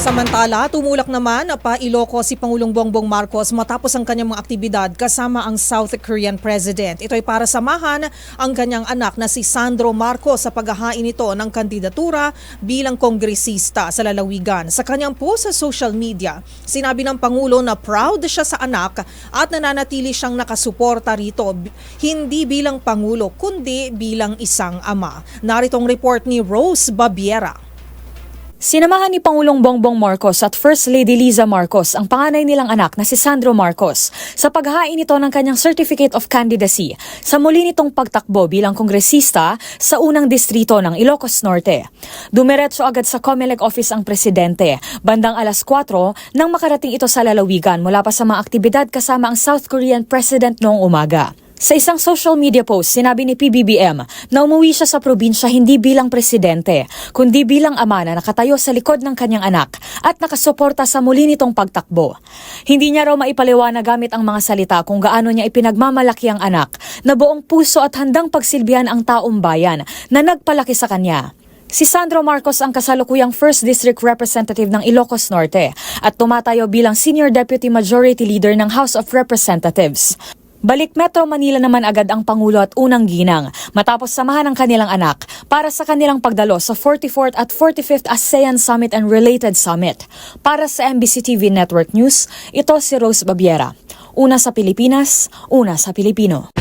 Samantala, tumulak naman pa Ilocos si Pangulong Bongbong Marcos matapos ang kanyang mga aktibidad kasama ang South Korean President. Ito ay para samahan ang kanyang anak na si Sandro Marcos sa paghahain nito ng kandidatura bilang kongresista sa lalawigan. Sa kanyang post sa social media, sinabi ng Pangulo na proud siya sa anak at nananatili siyang nakasuporta rito hindi bilang Pangulo kundi bilang isang ama. Naritong report ni Rose Babiera. Sinamahan ni Pangulong Bongbong Marcos at First Lady Liza Marcos ang panganay nilang anak na si Sandro Marcos sa paghahain nito ng kanyang Certificate of Candidacy sa muli nitong pagtakbo bilang kongresista sa unang distrito ng Ilocos Norte. Dumiretso agad sa COMELEC office ang presidente bandang alas 4 nang makarating ito sa lalawigan mula pa sa mga aktibidad kasama ang South Korean President noong umaga. Sa isang social media post, sinabi ni PBBM na umuwi siya sa probinsya hindi bilang presidente, kundi bilang ama na nakatayo sa likod ng kanyang anak at nakasuporta sa muli nitong pagtakbo. Hindi niya raw maipaliwanag gamit ang mga salita kung gaano niya ipinagmamalaki ang anak na buong puso at handang pagsilbihan ang taong bayan na nagpalaki sa kanya. Si Sandro Marcos ang kasalukuyang First District Representative ng Ilocos Norte at tumatayo bilang Senior Deputy Majority Leader ng House of Representatives. Balik Metro Manila naman agad ang Pangulo at unang ginang matapos samahan ang kanilang anak para sa kanilang pagdalo sa 44th at 45th ASEAN Summit and Related Summit. Para sa MBC TV Network News, ito si Rose Babiera. Una sa Pilipinas, una sa Pilipino.